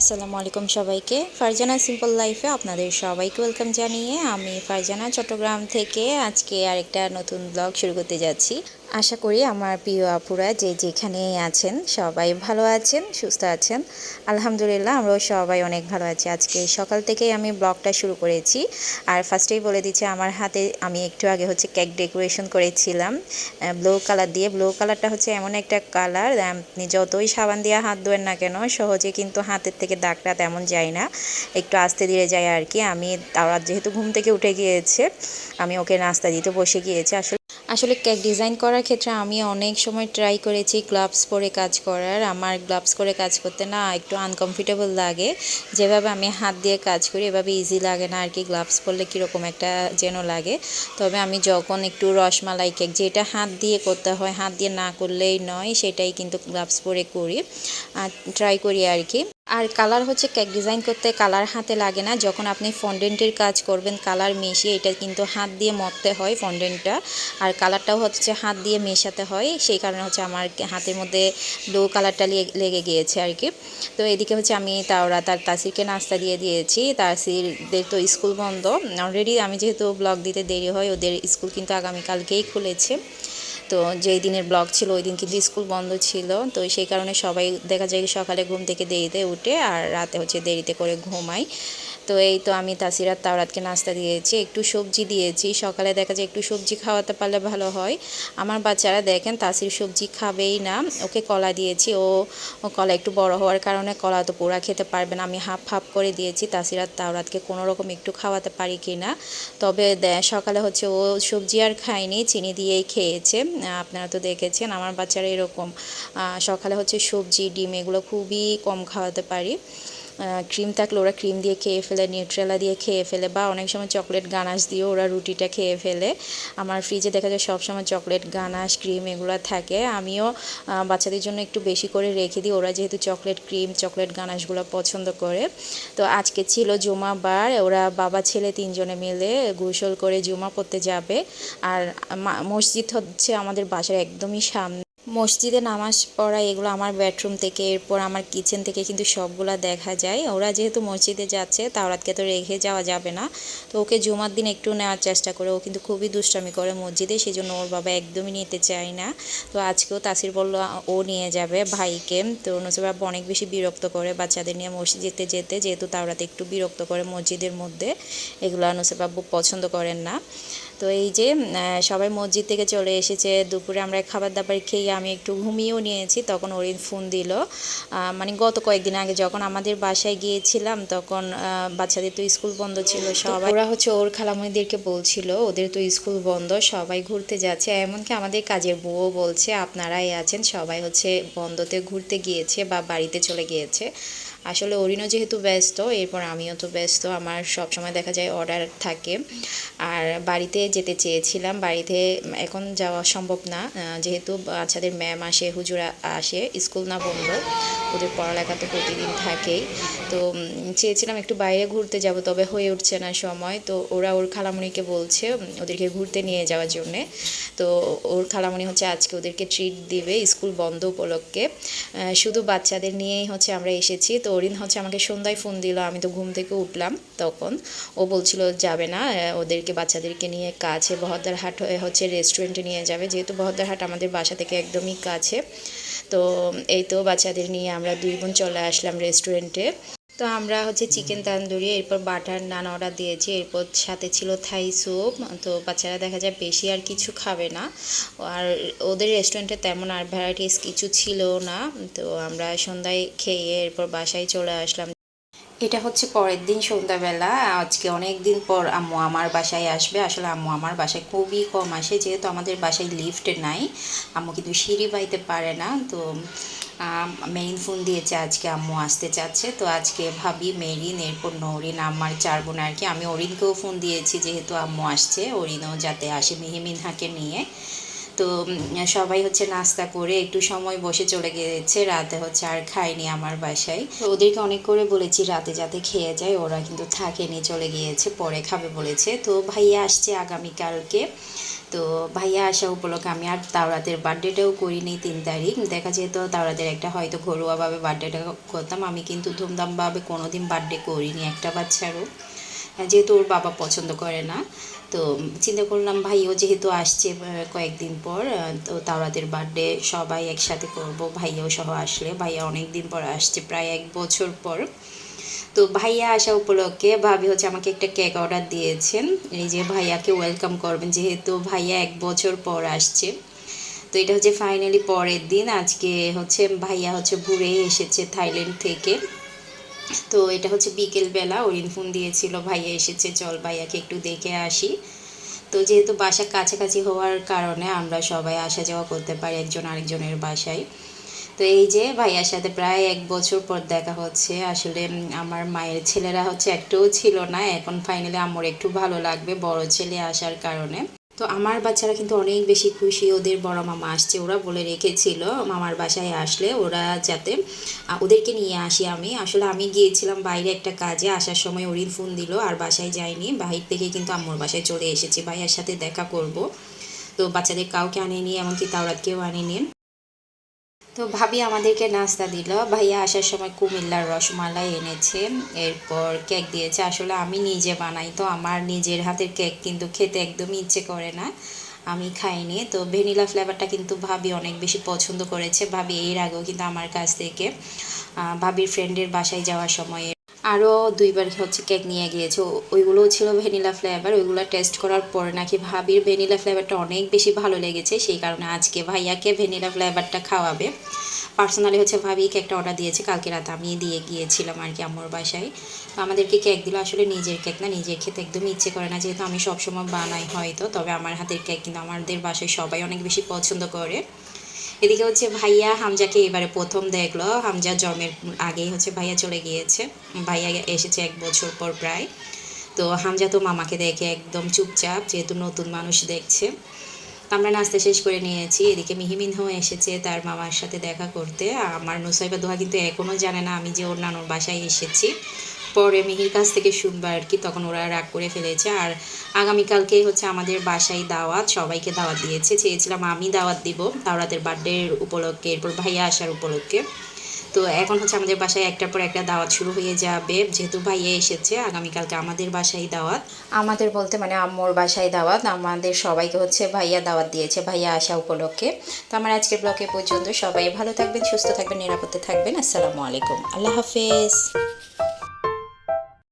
আসসালামু আলাইকুম সবাইকে। ফারজানা সিম্পল লাইফে আপনাদের সবাইকে ওয়েলকাম জানিয়ে আমি ফারজানা চট্টগ্রাম থেকে আজকে আরেকটা নতুন ব্লগ শুরু করতে যাচ্ছি। আশা করি আমার প্রিয় আপুরা যে যেখানে আছেন সবাই ভালো আছেন, সুস্থ আছেন। আলহামদুলিল্লাহ আমরাও সবাই অনেক ভালো আছি। আজকে সকাল থেকেই আমি ব্লগটা শুরু করেছি। আর ফার্স্টেই বলে দিচ্ছি, আমার হাতে আমি একটু আগে হচ্ছে কেক ডেকোরেশন করেছিলাম। ব্লু কালার দিয়ে। ব্লু কালারটা হচ্ছে এমন একটা কালার আপনি যতই সাবান দিয়ে হাত ধোয়েন না কেন, সহজে কিন্তু হাতের থেকে দাগটা তেমন যায় না। একটু আস্তে ধীরে যায় আর কি। আমি তারা যেহেতু ঘুম থেকে উঠে গিয়েছে, আমি ওকে নাস্তা দিতে বসে গিয়েছি। আসলে আসলে কেক ডিজাইন করার ক্ষেত্রে আমি অনেক সময় ট্রাই করেছি গ্লাভস পরে কাজ করার। আমার গ্লাভস করে কাজ করতে না একটু আনকমফর্টেবল লাগে। যেভাবে আমি হাত দিয়ে কাজ করি এভাবে ইজি লাগে না আর কি গ্লাভস পরলে কীরকম একটা যেন লাগে। তবে আমি যখন একটু রসমালাই কেক যেটা হাত দিয়ে করতে হয়, হাত দিয়ে না করলেই নয়, সেটাই কিন্তু গ্লাভস পরে করি। আর ট্রাই করি আর কি আর কালার হচ্ছে কেক ডিজাইন করতে কালার হাতে লাগে না। যখন আপনি ফন্ডেন্টের কাজ করবেন কালার মিশিয়ে এটা কিন্তু হাত দিয়ে মরতে হয় ফন্ডেন্টটা আর কালারটাও হচ্ছে হাত দিয়ে মেশাতে হয়। সেই কারণে হচ্ছে আমার হাতের মধ্যে ব্লু কালারটা লেগে গিয়েছে আর কি তো এদিকে হচ্ছে আমি তাওরা, তার তাসিরকে নাস্তা দিয়ে দিয়েছি। তাসিরদের তো স্কুল বন্ধ। অলরেডি আমি যেহেতু ব্লগ দিতে দেরি হয়, ওদের স্কুল কিন্তু আগামীকালকেই খুলেছে। তো যেই দিনের ব্লগ ছিল, ওই দিন কিন্তু স্কুল বন্ধ ছিল। তো সেই কারণে সবাই দেখা যায় সকালে ঘুম থেকে দেরিতে উঠে আর রাতে হচ্ছে দেরিতে করে ঘুমাই তো এই তো আমি তাসিরাত তাওরাতকে নাস্তা দিয়েছি, একটু সবজি দিয়েছি। সকালে দেখা যায় একটু সবজি খাওয়াতে পারলে ভালো হয়। আমার বাচ্চারা দেখেন তাসির সবজি খাবেই না, ওকে কলা দিয়েছি। ও কলা একটু বড় হওয়ার কারণে কলা তো পোড়া খেতে পারবে না। আমি হাফ হাফ করে দিয়েছি তাসিরাত তাওরাতকে, কোনো রকম একটু খাওয়াতে পারি কি না তবে সকালে হচ্ছে ও সবজি আর খায়নি, চিনি দিয়েই খেয়েছে। আপনারা তো দেখেছেন আমার বাচ্চারা এরকম। সকালে হচ্ছে সবজি, ডিম এগুলো খুবই কম খাওয়াতে পারি। ক্রিম থাকলে ওরা ক্রিম দিয়ে খেয়ে ফেলে নিউট্রেলা দিয়ে খেয়ে ফেলে, বা অনেক সময় চকলেট গানাশ দিয়েও ওরা রুটিটা খেয়ে ফেলে। আমার ফ্রিজে দেখা যায় সবসময় চকলেট গানাশ ক্রিম এগুলো থাকে। আমিও বাচ্চাদের জন্য একটু বেশি করে রেখে দিই। ওরা যেহেতু চকলেট ক্রিম চকলেট গানাশগুলো পছন্দ করে। তো আজকে ছিল জুমা বার ওরা বাবা, ছেলে তিনজনে মিলে গোসল করে জুমা পড়তে যাবে। আর মসজিদ হচ্ছে আমাদের বাসার একদমই সামনে। মসজিদে নামাজ পড়া, এগুলো আমার বেডরুম থেকে, এরপর আমার কিচেন থেকে কিন্তু সবগুলা দেখা যায়। ওরা যেহেতু মসজিদে যাচ্ছে, তাওরাতকে তো রেখে যাওয়া যাবে না। তো ওকে জুমার দিন একটু নেওয়ার চেষ্টা করে, ও কিন্তু খুবই দুষ্টামি করে মসজিদে সেই জন্য ওর বাবা একদমই নিতে চায় না। তো আজকেও তাসির বলল, ও নিয়ে যাবে ভাইকে। তো নসির বাবা অনেক বেশি বিরক্ত করে বাচ্চাদের নিয়ে মসজিদে যেতে যেহেতু তাওরাতে একটু বিরক্ত করে মসজিদের মধ্যে, এগুলো নসির বাবু পছন্দ করেন না। তো এই যে সবাই মসজিদ থেকে চলে এসেছে দুপুরে আমরা খাবার দাবার খেয়ে আমি একটু ঘুমিয়েও নিয়েছি তখন ওরিন ফোন দিল। মানে গত কয়েকদিন আগে যখন আমাদের বাসায় গিয়েছিলাম তখন বাচ্চাদের তো স্কুল বন্ধ ছিল সবাই ওরা হচ্ছে ওর খালামণিদেরকে বলছিল ওদের তো স্কুল বন্ধ সবাই ঘুরতে যাচ্ছে। এমনকি আমাদের কাজের বউও বলছে আপনারাই আছেন সবাই হচ্ছে বন্ধতে ঘুরতে গিয়েছে বা বাড়িতে চলে গিয়েছে। আসলে অরিনও যেহেতু ব্যস্ত, এরপর আমিও তো ব্যস্ত, আমার সব সময় দেখা যায় অর্ডার থাকে। আর বাড়িতে যেতে চেয়েছিলাম, বাড়িতে এখন যাওয়া সম্ভব না। যেহেতু বাচ্চাদের ম্যাম আসে, হুজুরা আসে, স্কুল না বন্ধ। ওদের পড়ালেখা তো প্রতিদিন থাকেই। তো চেয়েছিলাম একটু বাইরে ঘুরতে যাব, তবে হয়ে উঠছে না সময়। তো ওরা ওর খালামণিকে বলছে ওদেরকে ঘুরতে নিয়ে যাওয়ার জন্যে। তো ওর খালামণি হচ্ছে আজকে ওদেরকে ট্রিট দিবে স্কুল বন্ধ উপলক্ষে। শুধু বাচ্চাদের নিয়েই হচ্ছে আমরা এসেছি। তো অরিন হচ্ছে আমাকে সন্ধ্যায় ফোন দিল, আমি তো ঘুম থেকে উঠলাম তখন। ও বলছিল যাবে না ওদেরকে বাচ্চাদেরকে নিয়ে কাছে বহদ্দার হাট হচ্ছে রেস্টুরেন্টে নিয়ে যাবে। যেহেতু বহদ্দার হাট আমাদের বাসা থেকে একদমই কাছে। তো এই তো বাচ্চাদের নিয়ে আমরা দুই বোন চলে আসলাম রেস্টুরেন্টে তো আমরা হচ্ছে চিকেন তান্দুরি এরপর বাটার নান অর্ডার দিয়েছি এরপর সাথে ছিল থাই স্যুপ তো বাচ্চারা দেখা যায় বেশি আর কিছু খাবে না। আর ওদের রেস্টুরেন্টে তেমন আর ভ্যারাইটিস কিছু ছিল না। তো আমরা সন্ধ্যায় খেয়ে এরপর বাসায় চলে আসলাম। এটা হচ্ছে পরের দিন সন্ধ্যাবেলা। আজকে অনেক দিন পর আম্মু আমার বাসায় আসবে। আসলে আম্মু আমার বাসায় খুবই কম আসে, যেহেতু আমাদের বাসায় লিফট নাই। আম্মু কিন্তু সিঁড়ি বাইতে পারে না। তো মেরিন ফোন দিয়েছে আজকে আম্মু আসতে চাচ্ছে। তো আজকে ভাবি, মেরিন, এরপর নরিন আমার চার বোন আর কি। আমি অরিনকেও ফোন দিয়েছি, যেহেতু আম্মু আসছে। অরিনও যাতে আসে, মিহিমিনহাকে নিয়ে। তো সবাই হচ্ছে নাস্তা করে একটু সময় বসে চলে গিয়েছে। রাতে হচ্ছে আর খায়নি আমার বাসায়। তো ওদেরকে অনেক করে বলেছি রাতে যাতে খেয়ে যায়, ওরা কিন্তু থাকেনি, চলে গিয়েছে, পরে খাবে বলেছে। তো ভাইয়া আসছে আগামীকালকে। তো ভাইয়া আসা উপলক্ষে আমি আর তাওরাতের বার্থডেটাও করিনি তিন তারিখ। দেখা যেত তাওরাতের একটা হয়তো ঘরোয়াভাবে বার্থডেটা করতাম। আমি কিন্তু ধুমধামভাবে কোনো দিন বার্থডে করিনি একটা বাচ্চারও। যেহেতু ওর বাবা পছন্দ করে না। তো চিন্তা করলাম, ভাইও যেহেতু আসছে কয়েকদিন পর তো তাওরাতের বার্থডে সবাই একসাথে করব, ভাইয়াও সহ আসলে। ভাইয়া অনেক দিন পর আসছে, প্রায় এক বছর পর। তো ভাইয়া আসা উপলক্ষে ভাবি হচ্ছে আমাকে একটা কেক অর্ডার দিয়েছেন। এই যে ভাইয়াকে ওয়েলকাম করবেন, যেহেতু ভাইয়া এক বছর পর আসছে। তো এটা হচ্ছে ফাইনালি পরের দিন। আজকে হচ্ছে ভাইয়া হচ্ছে ঘুরে এসেছে থাইল্যান্ড থেকে। তো এটা হচ্ছে বিকেলবেলা ওরিন ফোন দিয়েছিল, ভাইয়া এসেছে, চল ভাইয়াকে একটু দেখে আসি। তো যেহেতু বাসা কাছাকাছি হওয়ার কারণে আমরা সবাই আসা যাওয়া করতে পারি একজন আরেকজনের বাসায়। তো এই যে ভাইয়ার সাথে প্রায় এক বছর পর দেখা হচ্ছে, আসলে আমার মায়ের ছেলেরা হচ্ছে একটুও ছিল না, এখন ফাইনালি আমার একটু ভালো লাগবে, বড় ছেলে আসার কারণে। তো আমার বাচ্চারা কিন্তু অনেক বেশি খুশি, ওদের বড় মামা আসছে, ওরা বলে রেখেছিল মামার বাসায় আসলে, ওরা যাতে ওদেরকে নিয়ে আসি আমি। আসলে আমি গিয়েছিলাম বাইরে একটা কাজে, আসার সময় ওরিন ফোন দিল, আর বাসায় যায়নি। বাহির থেকে কিন্তু আম্মুর বাসায় চলে এসেছি, ভাইয়ার সাথে দেখা করব। তো বাচ্চাদের কাউকে আনেনি, এমনকি তাওরাতকেও আনিনি। তো ভাবি আমাদেরকে নাস্তা দিল। ভাইয়া আসার সময় কুমিল্লার রসমালাই এনেছে। এরপর কেক দিয়েছে। আসলে আমি নিজে বানাই, তো আমার নিজের হাতের কেক কিন্তু খেতে একদমই ইচ্ছে করে না। আমি খাইনি। তো ভ্যানিলা ফ্লেভারটা কিন্তু ভাবি অনেক বেশি পছন্দ করেছে। ভাবি এর আগেও কিন্তু আমার কাছ থেকে ভাবির ফ্রেন্ডের বাসায় যাওয়ার সময় আরও দুইবার হচ্ছে কেক নিয়ে গিয়েছে। ওইগুলোও ছিল ভ্যানিলা ফ্লেভার ওইগুলো টেস্ট করার পরে নাকি ভাবির ভ্যানিলা ফ্লেভারটা অনেক বেশি ভালো লেগেছে। সেই কারণে আজকে ভাইয়াকে ভ্যানিলা ফ্লেভারটা খাওয়াবে। পার্সোনালি হচ্ছে ভাবি কেকটা অর্ডার দিয়েছে, কালকে রাত আমি দিয়ে গিয়েছিলাম আর কি আমার বাসায়। তো আমাদেরকে কেক দিল আসলে নিজের কেক না, নিজের খেতে একদমই ইচ্ছে করে না। যেহেতু আমি সবসময় বানাই হয়তো, তবে আমার হাতের কেক কিন্তু আমাদের বাসায় সবাই অনেক বেশি পছন্দ করে। এদিকে হচ্ছে ভাইয়া হামজাকে এবারে প্রথম দেখল। হামজা জন্মের আগেই হচ্ছে ভাইয়া চলে গিয়েছে। ভাইয়া এসেছে এক বছর পর প্রায়। তো হামজা তো মামাকে দেখে একদম চুপচাপ, যেহেতু নতুন মানুষ দেখছে। আমরা নাস্তা শেষ করে নিয়েছি। এদিকে মিহিমিনও এসেছে তার মামার সাথে দেখা করতে। আমার নুসাইবা দোহা কিন্তু এখনও জানে না আমি যে ওর নানুর বাসায় এসেছি। পরে মিহির কাছ থেকে শুনবা আর কি, তখন ওরা রাগ করে ফেলেছে। আর আগামীকালকে হচ্ছে আমাদের বাসায় দাওয়াত, সবাইকে দাওয়াত দিয়েছে। চেয়েছিলাম আমি দাওয়াত দিব তাওরাতের বার্থডের উপলক্ষে, এরপর ভাইয়া আসার উপলক্ষে। তো এখন হচ্ছে আমাদের বাসায় একটার পর একটা দাওয়াত শুরু হয়ে যাবে। যেহেতু ভাইয়া এসেছে, আগামীকালকে আমাদের বাসায় দাওয়াত। আমাদের বলতে মানে আম্মুর বাসায় দাওয়াত, আমাদের সবাইকে হচ্ছে ভাইয়া দাওয়াত দিয়েছে, ভাইয়া আসা উপলক্ষে। তো আমার আজকের ব্লগে পর্যন্ত সবাই ভালো থাকবেন, সুস্থ থাকবেন, নিরাপদে থাকবেন। আসসালামু আলাইকুম। আল্লাহ হাফেজ।